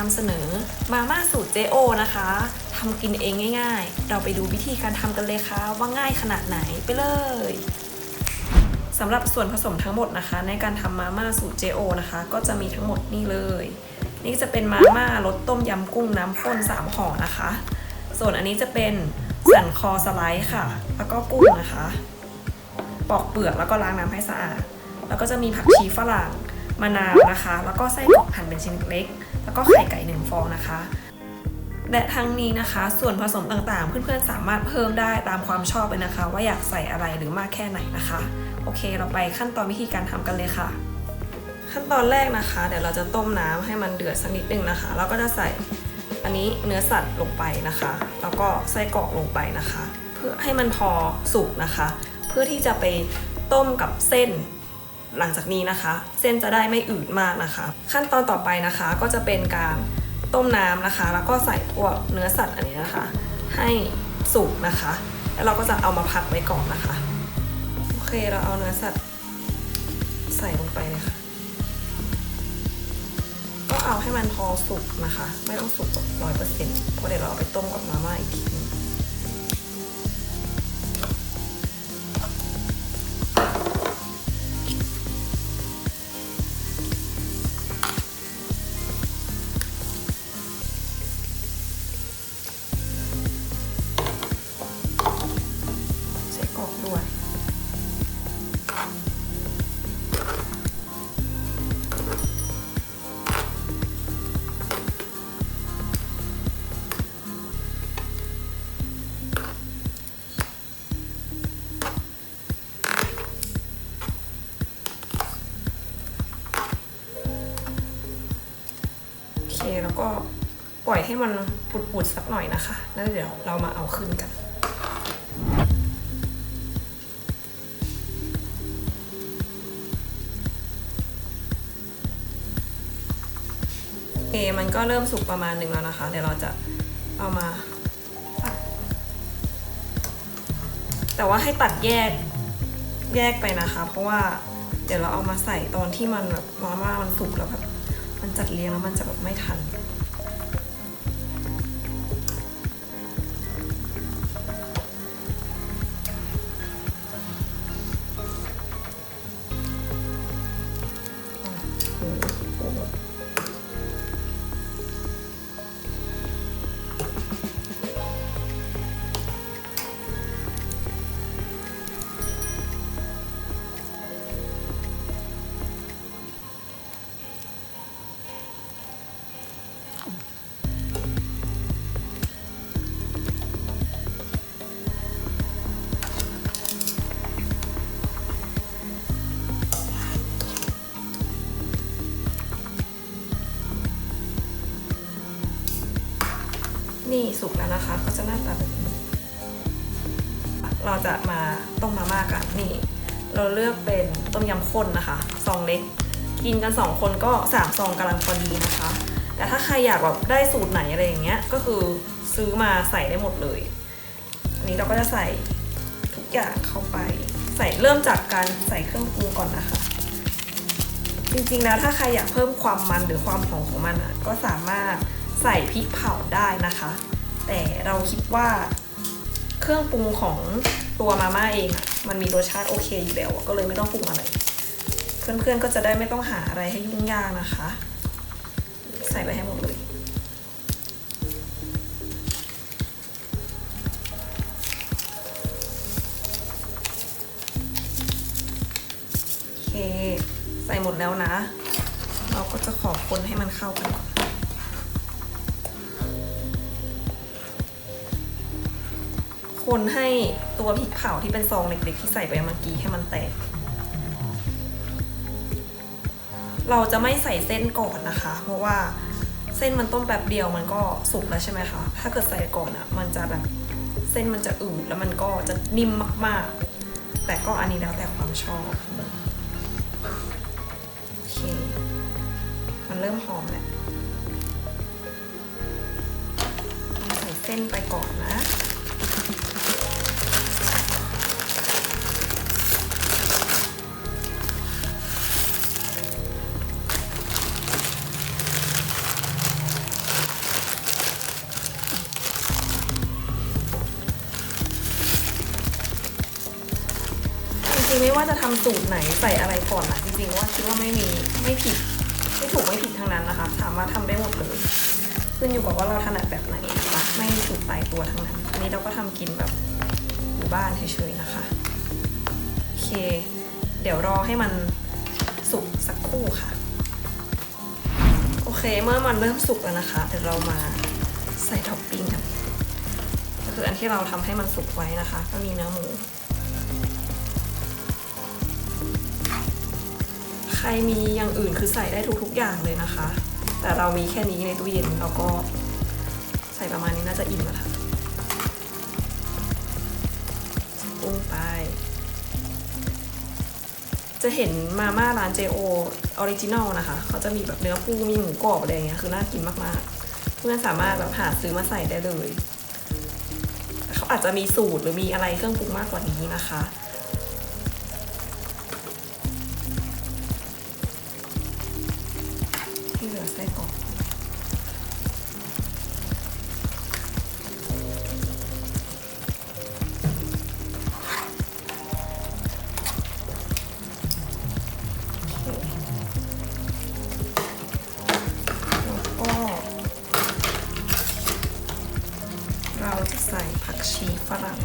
นำเสนอมาม่าสูตรเจโอนะคะทำกินเองง่าย ๆ เราไปดูวิธีการทำกันเลยค่ะว่าง่ายขนาดไหนไปเลยสำหรับส่วนผสมทั้งหมดนะคะ ในการทำมาม่าสูตรเจโอนะคะ ก็จะมีทั้งหมดนี่เลย นี่จะเป็นมาม่ารสต้มยำกุ้งน้ำข้น3ห่อนะคะ ส่วนอันนี้จะเป็นสันคอสไลด์ค่ะ แล้วก็กุ้งนะคะ ปอกเปลือกแล้วก็ล้างน้ำให้สะอาด แล้วก็จะมีผักชีฝรั่งมะนาวนะคะ แล้วก็ไส้กรอกหั่นเป็นชิ้นเล็ก แล้วก็ไข่ไก่หนึ่งฟองนะคะและทั้งนี้นะคะ ส่วนผสมต่างๆ เพื่อนๆ สามารถเพิ่มได้ตามความชอบเลยนะคะ ว่าอยากใส่อะไรหรือมากแค่ไหนนะคะ โอเค เราไปขั้นตอนวิธีการทำกันเลยค่ะ ขั้นตอนแรกนะคะ เดี๋ยวเราจะต้มน้ำให้มันเดือดสักนิดนึงนะคะแล้วก็จะใส่อันนี้เนื้อสัตว์ลงไปนะคะ แล้วก็ไส้กรอกลงไปนะคะ เพื่อให้มันพอสุกนะคะ เพื่อที่จะไปต้มกับเส้น หลังจากนี้นะคะ เส้นจะได้ไม่อืดมากนะคะ ขั้นตอนต่อไปนะคะก็จะเป็นการต้มน้ำนะคะ แล้วก็ใส่พวกเนื้อสัตว์อันนี้นะคะ ให้สุกนะคะ แล้วเราก็จะเอามาพักไว้ก่อนนะคะโอเคเราเอาเนื้อสัตว์ใส่ลงไปเลยค่ะก็เอาให้มันพอสุกนะคะ ไม่ต้องสุกร้อยเปอร์เซ็นต์เพราะเดี๋ยวเราเอาไปต้มกับมาม่าอีกที ล่อยให้มันปุดๆสักหน่อยนะคะ แล้วเดี๋ยวเรามาเอาขึ้นกันโอเคมันก็เริ่มสุกประมาณหนึ่งแล้วนะคะ เดี๋ยวเราจะเอามาตัดแต่ว่าให้ตัดแยกแยกไปนะคะ เพราะว่าเดี๋ยวเราเอามาใส่ตอนที่มันแบบมาม่ามันสุกแล้วแบบมันจัดเรียงแล้วมันจะแบบไม่ทัน นี่สุกแล้วนะคะ ก็จะหน้าตาแบบนี้เราจะมาต้มมาม่ากันนี่ เราเลือกเป็นต้มยำข้นนะคะซองเล็ก กินกันสองคนก็สามซองกำลังพอดีนะคะ แต่ถ้าใครอยากแบบได้สูตรไหนอะไรอย่างเงี้ยก็คือซื้อมาใส่ได้หมดเลยอันนี้เราก็จะใส่ทุกอย่างเข้าไป ใส่เริ่มจากการใส่เครื่องปรุงก่อนนะคะ จริงๆแล้วถ้าใครอยากเพิ่มความมันหรือความหอมของมันอะก็สามารถ ใส่พริกเผาได้นะคะ แต่เราคิดว่าเครื่องปรุงของตัวมาม่าเองอะมันมีรสชาติโอเคอยู่แล้วก็เลยไม่ต้องปรุงอะไร เพื่อนๆก็จะได้ไม่ต้องหาอะไรให้ยุ่งยากนะคะ ใส่ไปให้หมดเลยโอเคใส่หมดแล้วนะ เราก็จะขอคนให้มันเข้ากันก่อน คนให้ตัวพริกเผาที่เป็นซองเล็กๆที่ใส่ไปเมื่อกี้ให้มันแตก เราจะไม่ใส่เส้นก่อนนะคะ เพราะว่าเส้นมันต้มแป๊บเดียวมันก็สุกแล้วใช่ไหมคะ ถ้าเกิดใส่ก่อนอะ่ะมันจะแบบเส้นมันจะอืดแล้วมันก็จะนิ่มมากๆ แต่ก็อันนี้แล้วแต่ความชอบโอเค มันเริ่มหอมแล้วใส่เส้นไปก่อนนะ ไม่ว่าจะทำสูตรไหนใส่อะไรก่อนนะจริงๆว่าคิดว่าไม่มีไม่ผิดไม่ถูกไม่ผิดทั้งนั้นนะคะ สามารถทำได้หมดเลยขึ้นอยู่กับว่าเราถนัดแบบไหนนะคะไม่ถูกตายตัวทั้งนั้นอันนี้เราก็ทำกินแบบอยู่บ้านเฉยๆนะคะโอเค เดี๋ยวรอให้มันสุกสักครู่ค่ะ โอเคเมื่อมันเริ่มสุกแล้วนะคะ เดี๋ยวเรามาใส่ท็อปปิ้งกันก็คืออันที่เราทำให้มันสุกไว้นะคะ ก็มีเนื้อหมู ใครมีอย่างอื่นคือใส่ได้ทุกๆอย่างเลยนะคะ แต่เรามีแค่นี้ในตู้เย็นเราก็ใส่ประมาณนี้น่าจะอิ่มแล้วค่ะปรุงไป จะเห็นมาม่าร้าน JO ออริจินอลนะคะ เขาจะมีแบบเนื้อปูมีหมูกรอบอะไรอย่างเงี้ยคือน่ากินมากๆ เพื่อนสามารถแบบหาซื้อมาใส่ได้เลย เขาอาจจะมีสูตรหรือมีอะไรเครื่องปรุงมากกว่านี้นะคะ เราจะใส่ผักชีฝรั่ง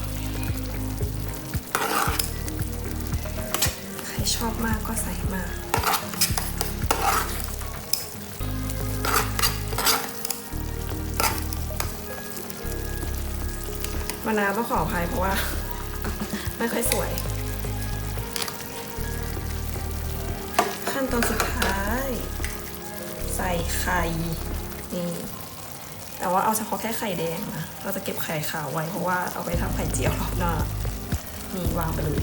ใครชอบมากก็ใส่มาก มะนาวต้องขออภัยเพราะว่า ไม่ค่อยสวย ขั้นตอนสุดท้าย ใส่ไข่นี่ แต่ว่าเอาเฉพาะแค่ไข่แดงนะ เราจะเก็บไข่ขาวไว้เพราะว่าเอาไปทำไข่เจียวรอบหน้านี่วางไปเลย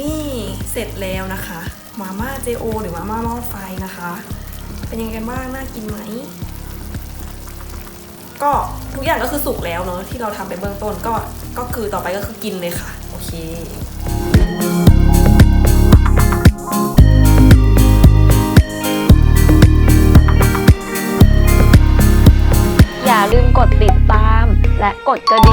นี่เสร็จแล้วนะคะ มาม่าเจโอหรือมาม่าหม้อไฟนะคะ เป็นยังไงบ้างน่ากินไหม ก็ทุกอย่างก็คือสุกแล้วเนอะที่เราทำไปเบื้องต้นก็ก็คือต่อไปก็คือกินเลยค่ะ โอเค ดกระ